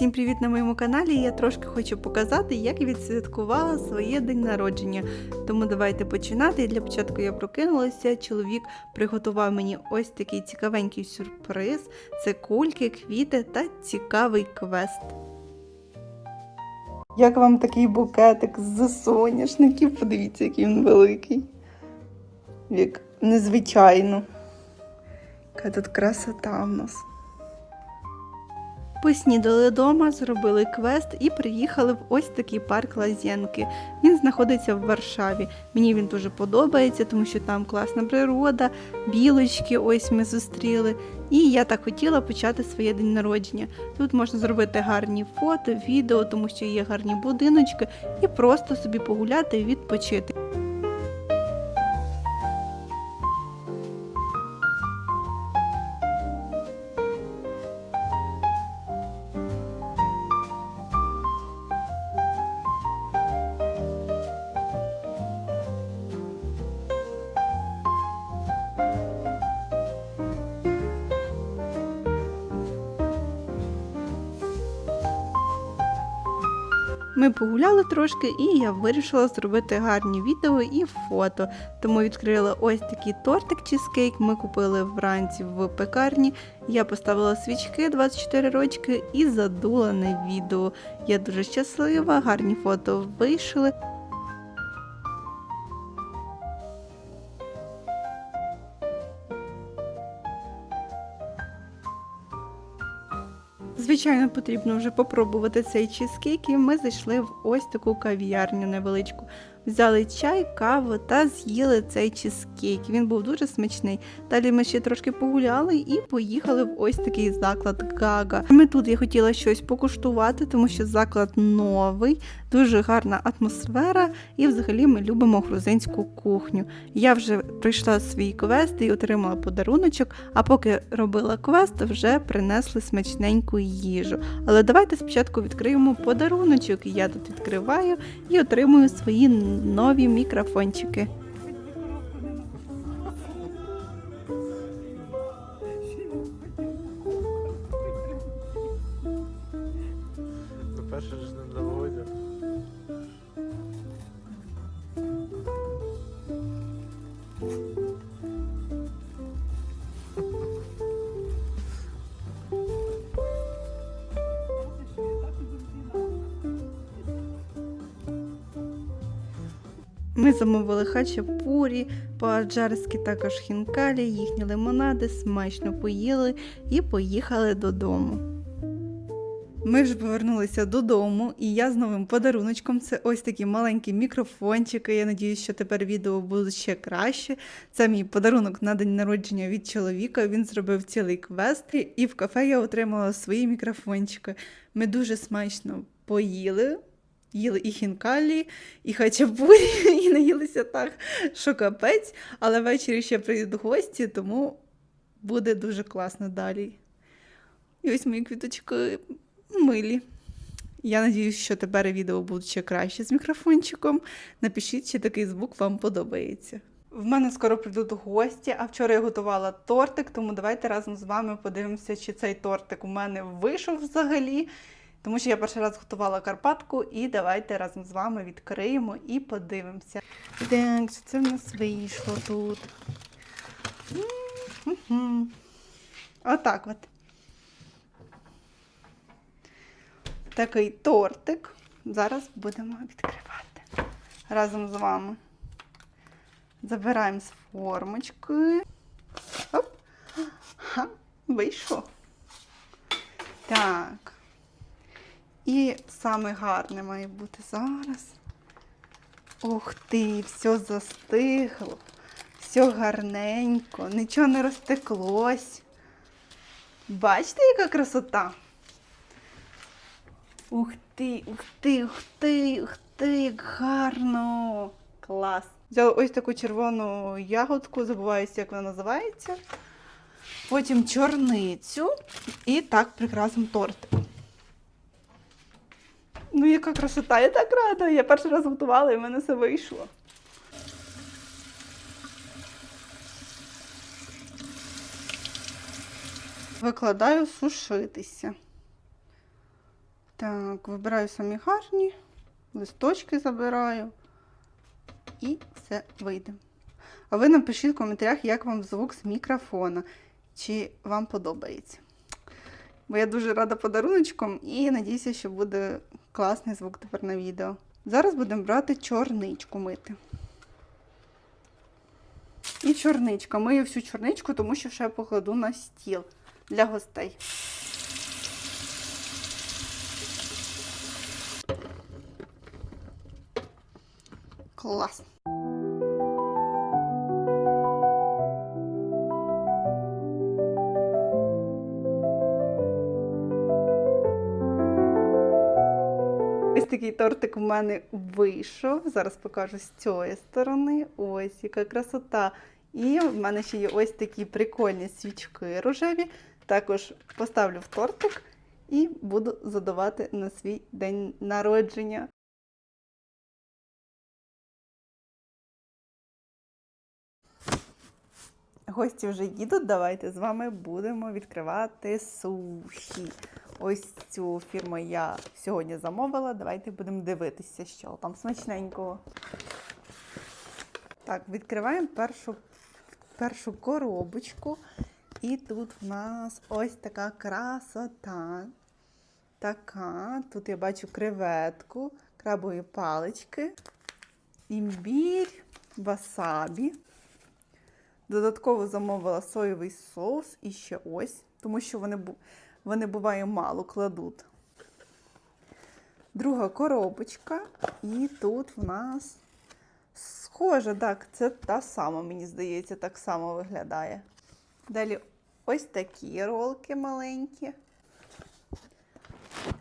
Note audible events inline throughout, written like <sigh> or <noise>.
Всім привіт на моєму каналі. Я трошки хочу показати, як відсвяткувала своє день народження. Тому давайте починати. Для початку я прокинулася. Чоловік приготував мені ось такий цікавенький сюрприз: це кульки, квіти та цікавий квест. Як вам такий букетик з соняшників? Подивіться, який він великий. Як незвичайно. Яка тут красота в нас. Поснідали вдома, зробили квест і приїхали в ось такий парк Лазєнки. Він знаходиться в Варшаві. Мені він дуже подобається, тому що там класна природа, білочки, ось ми зустріли. І я так хотіла почати своє день народження. Тут можна зробити гарні фото, відео, тому що є гарні будиночки, і просто собі погуляти і відпочити. Ми погуляли трошки, і я вирішила зробити гарні відео і фото. Тому відкрила ось такий тортик чизкейк. Ми купили вранці в пекарні. Я поставила свічки 24 рочки і задула на відео. Я дуже щаслива, гарні фото вийшли. Звичайно, потрібно вже попробувати цей чизкейк, і ми зайшли в ось таку кав'ярню невеличку. Взяли чай, каву та з'їли цей чизкейк. Він був дуже смачний. Далі ми ще трошки погуляли і поїхали в ось такий заклад Гага. Ми тут я хотіла щось покуштувати, тому що заклад новий, дуже гарна атмосфера, і взагалі ми любимо грузинську кухню. Я вже пройшла свій квест і отримала подаруночок, а поки робила квест, вже принесли смачненьку їжу. Але давайте спочатку відкриємо подаруночок. Я тут відкриваю і отримую свої нові мікрофончики. Ми замовили хачапурі, по-аджарськи також хінкалі, їхні лимонади, смачно поїли і поїхали додому. Ми вже повернулися додому, і я з новим подаруночком. Це ось такі маленькі мікрофончики. Я надіюсь, що тепер відео буде ще краще. Це мій подарунок на день народження від чоловіка. Він зробив цілий квест, і в кафе я отримала свої мікрофончики. Ми дуже смачно поїли. Їли і хінкалі, і хачапурі, <laughs> і наїлися так, що капець. Але ввечері ще прийдуть гості, тому буде дуже класно далі. І ось мої квіточки милі. Я надіюсь, що тепер відео будуть ще краще з мікрофончиком. Напишіть, чи такий звук вам подобається. В мене скоро прийдуть гості, а вчора я готувала тортик, тому давайте разом з вами подивимося, чи цей тортик у мене вийшов взагалі. Тому що я перший раз готувала Карпатку, і давайте разом з вами відкриємо і подивимося. Так, що це в нас вийшло тут? Отак от. Такий тортик. Зараз будемо відкривати разом з вами. Забираємо з формочки. Оп. Ха, вийшло. Так. І саме гарне має бути зараз. Ух ти, все застигло, все гарненько, нічого не розтеклось. Бачите, яка красота? Ух ти, ух ти, ух ти, ух ти, як гарно. Клас. Взяла ось таку червону ягодку, забуваюся, як вона називається. Потім чорницю і так прикрасимо тортик. Ну, яка красота, я так рада. Я перший раз готувала і в мене все вийшло. Викладаю сушитися. Так, вибираю самі гарні, листочки забираю і все вийде. А ви напишіть в коментарях, як вам звук з мікрофона, чи вам подобається. Бо я дуже рада подаруночкам і надіюся, що буде класний звук тепер на відео. Зараз будемо брати чорничку мити. І чорничка. Мию всю чорничку, тому що ще покладу на стіл для гостей. Клас. Такий тортик у мене вийшов. Зараз покажу з цієї сторони. Ось яка красота. І в мене ще є ось такі прикольні свічки рожеві. Також поставлю в тортик і буду задавати на свій день народження. Гості вже їдуть. Давайте з вами будемо відкривати суші. Ось цю фірму я сьогодні замовила. Давайте будемо дивитися, що там смачненького. Так, відкриваємо першу, першу коробочку. І тут в нас ось така красота. Така. Тут я бачу креветку, крабові палички, імбір, васабі. Додатково замовила соєвий соус і ще ось, тому що вони, бу- вони буває мало кладуть. Друга коробочка, і тут в нас схоже, так, це та сама, мені здається, так само виглядає. Далі ось такі ролки маленькі.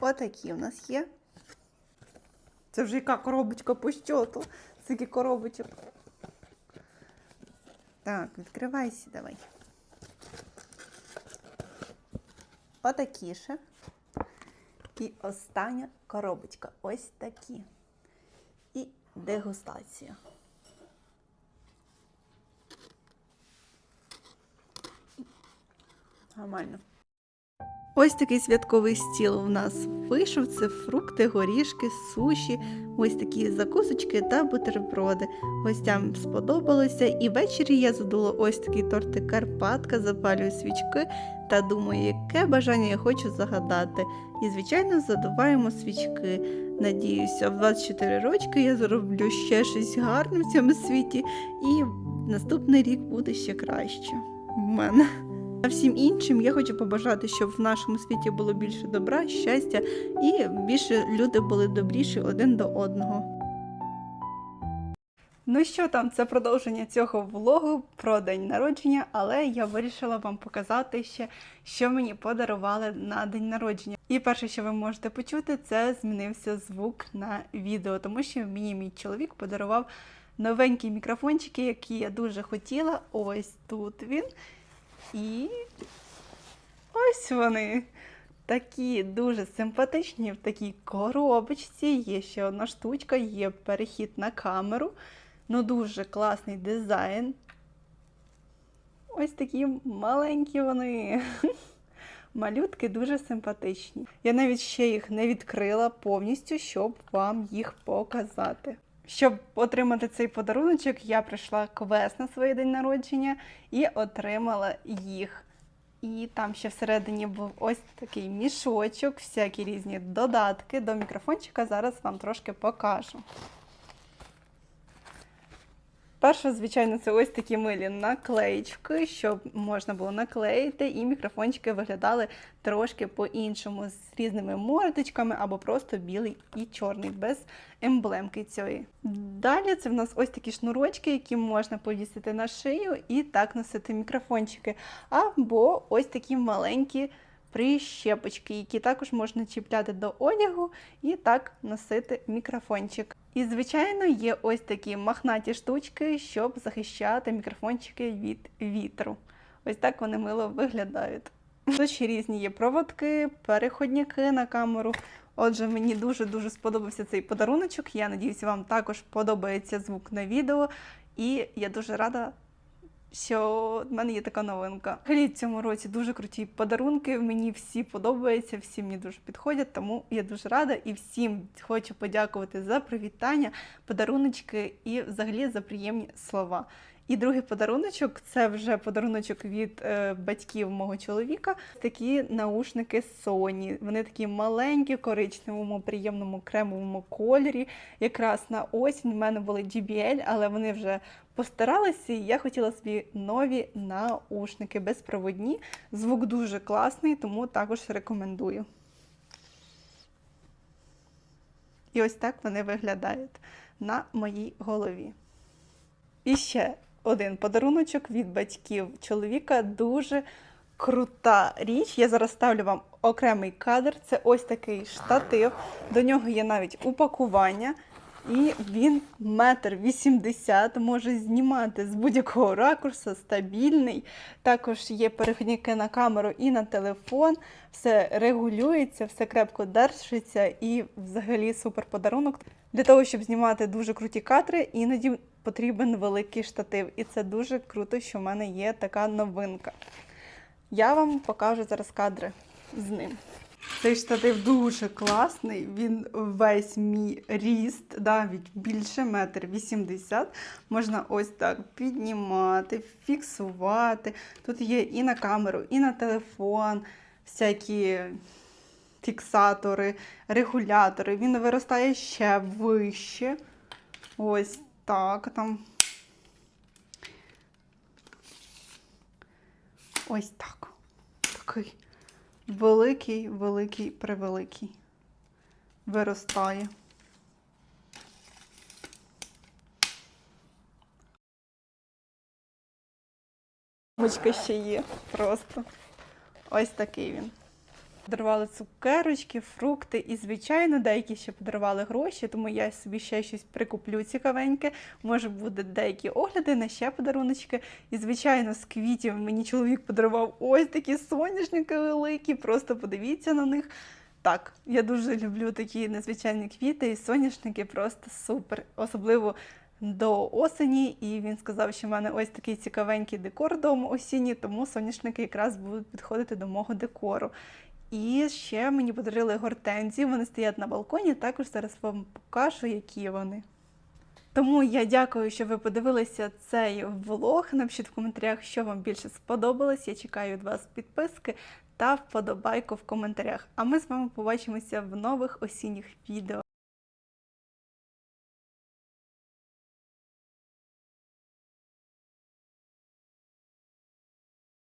Отакі в нас є. Це вже яка коробочка по щоту. Скільки коробочок. Так, відкривайся давай. Отакі. І остання коробочка. Ось такі. І дегустація. Нормально. Ось такий святковий стіл у нас вийшов. Це фрукти, горішки, суші, ось такі закусочки та бутерброди. Гостям сподобалося. І ввечері я задула ось такий тортик Карпатка, запалюю свічки та думаю, яке бажання я хочу загадати. І, звичайно, задуваємо свічки. Надіюся, в 24 рочки я зроблю ще щось гарне в цьому світі, і наступний рік буде ще краще в мене. А всім іншим я хочу побажати, щоб в нашому світі було більше добра, щастя і більше люди були добріші один до одного. Ну що там, це продовження цього влогу про день народження, але я вирішила вам показати ще, що мені подарували на день народження. І перше, що ви можете почути, це змінився звук на відео, тому що мені мій чоловік подарував новенькі мікрофончики, які я дуже хотіла. Ось тут він. І ось вони. Такі дуже симпатичні в такій коробочці. Є ще одна штучка, є перехід на камеру. Ну, дуже класний дизайн. Ось такі маленькі вони. <laughs> Малютки дуже симпатичні. Я навіть ще їх не відкрила повністю, щоб вам їх показати. Щоб отримати цей подаруночок, я прийшла квест на своє день народження і отримала їх. І там ще всередині був ось такий мішочок, всякі різні додатки до мікрофончика. Зараз вам трошки покажу. Перше, звичайно, це ось такі милі наклеїчки, щоб можна було наклеїти, і мікрофончики виглядали трошки по-іншому, з різними мордочками або просто білий і чорний, без емблемки цієї. Далі це в нас ось такі шнурочки, які можна повісити на шию і так носити мікрофончики. Або ось такі маленькі прищепочки, які також можна чіпляти до одягу і так носити мікрофончик. І, звичайно, є ось такі махнаті штучки, щоб захищати мікрофончики від вітру. Ось так вони мило виглядають. Тут ще різні є проводки, переходники на камеру. Отже, мені дуже-дуже сподобався цей подаруночок. Я надіюся, вам також подобається звук на відео. І я дуже рада що в мене є така новинка. Взагалі цьому році дуже круті подарунки. Мені всі подобаються, всі мені дуже підходять, тому я дуже рада і всім хочу подякувати за привітання, подаруночки і взагалі за приємні слова. І другий подаруночок це вже подаруночок від е, батьків мого чоловіка. Такі наушники Sony. Вони такі маленькі, коричневому, приємному кремовому кольорі. Якраз на осінь в мене були JBL, але вони вже постаралися, і я хотіла собі нові наушники безпроводні. Звук дуже класний, тому також рекомендую. І ось так вони виглядають на моїй голові. І ще один подаруночок від батьків чоловіка. Дуже крута річ. Я зараз ставлю вам окремий кадр. Це ось такий штатив. До нього є навіть упакування. І він метр вісімдесят, може знімати з будь-якого ракурсу, стабільний. Також є перехідники на камеру і на телефон. Все регулюється, все крепко держиться і взагалі супер подарунок. Для того, щоб знімати дуже круті кадри, іноді потрібен великий штатив. І це дуже круто, що в мене є така новинка. Я вам покажу зараз кадри з ним. Цей штатив дуже класний, він весь мій ріст, навіть більше метр вісімдесят. Можна ось так піднімати, фіксувати. Тут є і на камеру, і на телефон, всякі фіксатори, регулятори. Він виростає ще вище. Ось так там. Ось так. Такий великий, великий, превеликий. Виростає. Мочка ще є просто. Ось такий він. Подарували цукерочки, фрукти і, звичайно, деякі ще подарували гроші, тому я собі ще щось прикуплю цікавеньке. Може, буде деякі огляди на ще подаруночки. І, звичайно, з квітів мені чоловік подарував ось такі соняшники великі. Просто подивіться на них. Так, я дуже люблю такі незвичайні квіти, і соняшники просто супер. Особливо до осені. І він сказав, що в мене ось такий цікавенький декор дому осінній, тому соняшники якраз будуть підходити до мого декору. І ще мені подарили гортензії, вони стоять на балконі, також зараз вам покажу, які вони. Тому я дякую, що ви подивилися цей влог. Напишіть в коментарях, що вам більше сподобалось. Я чекаю від вас підписки та вподобайку в коментарях. А ми з вами побачимося в нових осінніх відео.